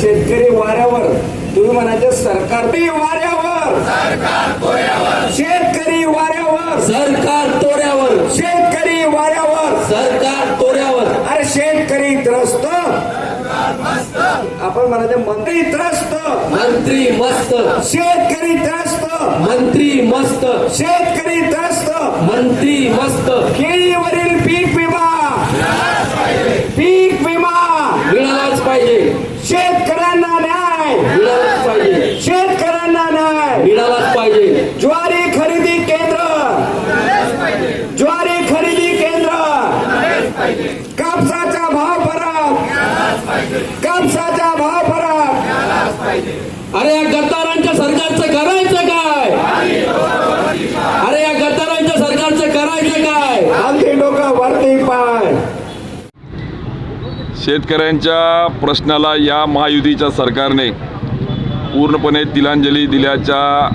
शेतकरी वाऱ्यावर तुम्ही म्हणायचे सरकार ते वाऱ्यावर. शेतकरी वाऱ्यावर. सरकार तोऱ्यावर. शेतकरी वाऱ्यावर. सरकार तोऱ्यावर. अरे शेतकरी त्रस्त. आपण म्हणायचे मंत्री त्रस्त. मंत्री मस्त. शेतकरी त्रस्त. मंत्री मस्त. शेतकरी त्रस्त. मंत्री मस्त केळीवरील पीक विमा पीक विमा मिळालाच पाहिजे. शेतकऱ्यांना न्याय. मिळालाच पाहिजे. शेतकऱ्यांना न्याय. मिळालाच पाहिजे. ज्वारी खरेदी केंद्र. ज्वारी खरेदी केंद्र. कापसाचा भाव फरक. कापसाचा भाव फरक. अरे या गद्दारांच्या सरकारचं करायचं काय अरे या गद्दारांच्या सरकारचं करायचं काय आमचे लोक वरती पाय शेतकऱ्यांच्या प्रश्नाला या महायुतीच्या सरकारने पूर्णपणे तिलांजली दिल्याच्या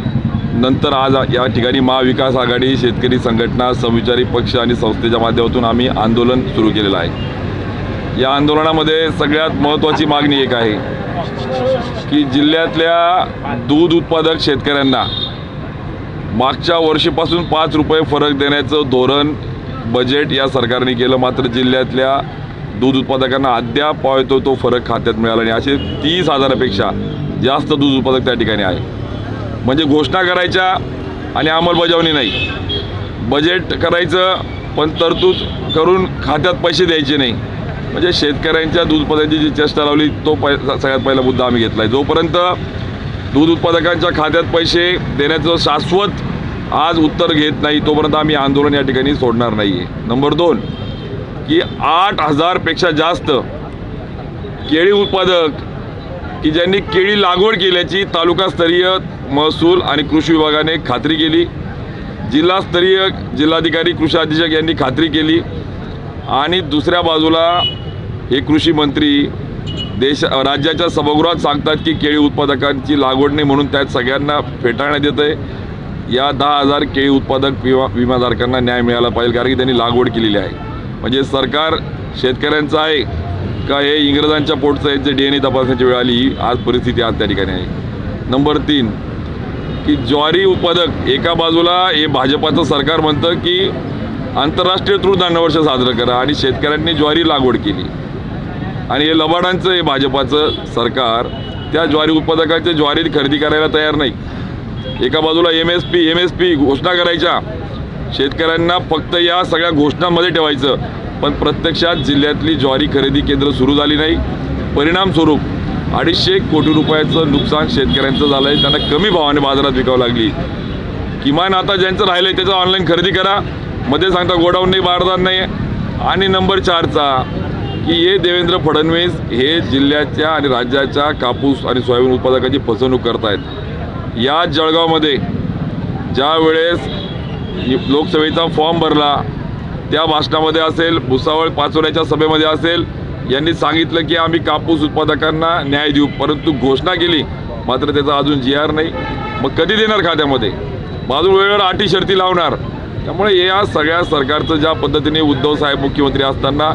नंतर आज या ठिकाणी महाविकास आघाडी शेतकरी संघटना समविचारी पक्ष आणि संस्थेच्या माध्यमातून आम्ही आंदोलन सुरू केलेलं आहे. या आंदोलनामध्ये सगळ्यात महत्त्वाची मागणी एक आहे की जिल्ह्यातल्या दूध उत्पादक शेतकऱ्यांना मागच्या वर्षीपासून पाच रुपये फरक देण्याचं धोरण बजेट या सरकारने केलं. मात्र जिल्ह्यातल्या दूध उत्पादकांना अद्याप पावतो तो फरक खात्यात मिळाला आणि असे तीस हजारापेक्षा जास्त दूध उत्पादक त्या ठिकाणी आहे. म्हणजे घोषणा करायच्या आणि अंमलबजावणी नाही. बजेट करायचं पण तरतूद करून खात्यात पैसे द्यायचे नाही. म्हणजे शेतकऱ्यांच्या दूध उत्पादनाची जी चेष्टा लावली तो पै सगळ्यात पहिला मुद्दा आम्ही घेतला आहे जोपर्यंत दूध उत्पादकांच्या खात्यात पैसे देण्याचं शाश्वत आज उत्तर घेत नाही तोपर्यंत आम्ही आंदोलन या ठिकाणी सोडणार नाही आहे नंबर दोन की आठ हजारपेक्षा जास्त केळी उत्पादक की ज्यांनी केळी लागवड केल्याची तालुकास्तरीय महसूल आणि कृषी विभागाने खात्री केली. जिल्हास्तरीय जिल्हाधिकारी कृषी अधीक्षक यांनी खात्री केली. आणि दुसऱ्या बाजूला हे कृषी मंत्री देश राज्याच्या सभागृहात सांगतात की केळी उत्पादकांची लागवड नाही म्हणून त्यात सगळ्यांना फेटाळण्यात येतं आहे. या दहा हजार केळी उत्पादक विमा विमाधारकांना न्याय मिळाला पाहिजे कारण की त्यांनी लागवड केलेली आहे. म्हणजे सरकार शेतकऱ्यांचं आहे का हे इंग्रजांच्या पोटचं यांचे डी एन ए तपासण्याची वेळ आली ही आज परिस्थिती आज त्या ठिकाणी आहे. नंबर तीन की ज्वारी उत्पादक एका बाजूला हे भाजपाचं सरकार म्हणतं की आंतरराष्ट्रीय तृणधान्य वर्ष साजरं करा आणि शेतकऱ्यांनी ज्वारी लागवड केली. आणि हे लबाडांचं हे भाजपाचं सरकार. त्या ज्वारी उत्पादकाचे ज्वारी खरेदी करायला तयार नाही. एका बाजूला M S P M S P घोषणा करायच्या. शेतकऱ्यांना फक्त या सगळ्या घोषणांमध्ये ठेवायचं. पण प्रत्यक्षात जिल्ह्यातली ज्वारी खरेदी केंद्र सुरू झाली नाही. परिणामस्वरूप अडीचशे कोटी रुपयाचं नुकसान शेतकऱ्यांचं झालं आहे त्यांना कमी भावाने बाजारात विकावं लागली. किमान आता ज्यांचं राहिलं आहे त्याचं ऑनलाईन खरेदी करा. मध्ये सांगता गोडाऊन नाही बारदान नाही. आणि नंबर चारचा की हे देवेंद्र फडणवीस हे जिल्ह्याच्या आणि राज्याच्या कापूस आणि सोयाबीन उत्पादकांची फसवणूक करतायत. या जळगावमध्ये ज्या वेळेस लोकसभेचा फॉर्म भरला. त्या भाषणामध्ये असेल भुसावळ पाचोऱ्याच्या सभेमध्ये असेल यांनी सांगितलं की आम्ही कापूस उत्पादकांना न्याय देऊ परंतु घोषणा केली. मात्र त्याचा अजून जी आर नाही. मग कधी देणार खात्यामध्ये? बाजू वेळेवर अटी शर्ती लावणार. त्यामुळे या सगळ्या सरकारचं ज्या पद्धतीने उद्धव साहेब मुख्यमंत्री असताना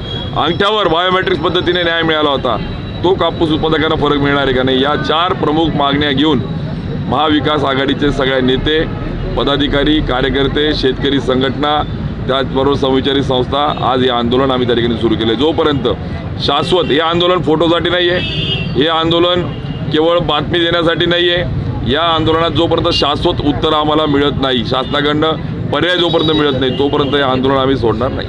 अंगठ्यावर बायोमेट्रिक्स पद्धतीने न्याय मिळाला होता तो कापूस उत्पादकांना फरक मिळणार आहे का नाही? या चार प्रमुख मागण्या घेऊन महाविकास आघाडीचे सगळे नेते पदाधिकारी कार्यकर्ते शेतकरी संघटना त्याचबरोबर समविचारी संस्था आज हे आंदोलन आम्ही त्या ठिकाणी सुरू केलं जोपर्यंत शाश्वत हे आंदोलन फोटोसाठी नाही आहे हे आंदोलन केवळ बातमी देण्यासाठी नाही आहे या आंदोलनात जोपर्यंत शाश्वत उत्तर आम्हाला मिळत नाही शासनाकडनं पर्याय जोपर्यंत मिळत नाही तोपर्यंत हे आंदोलन आम्ही सोडणार नाही.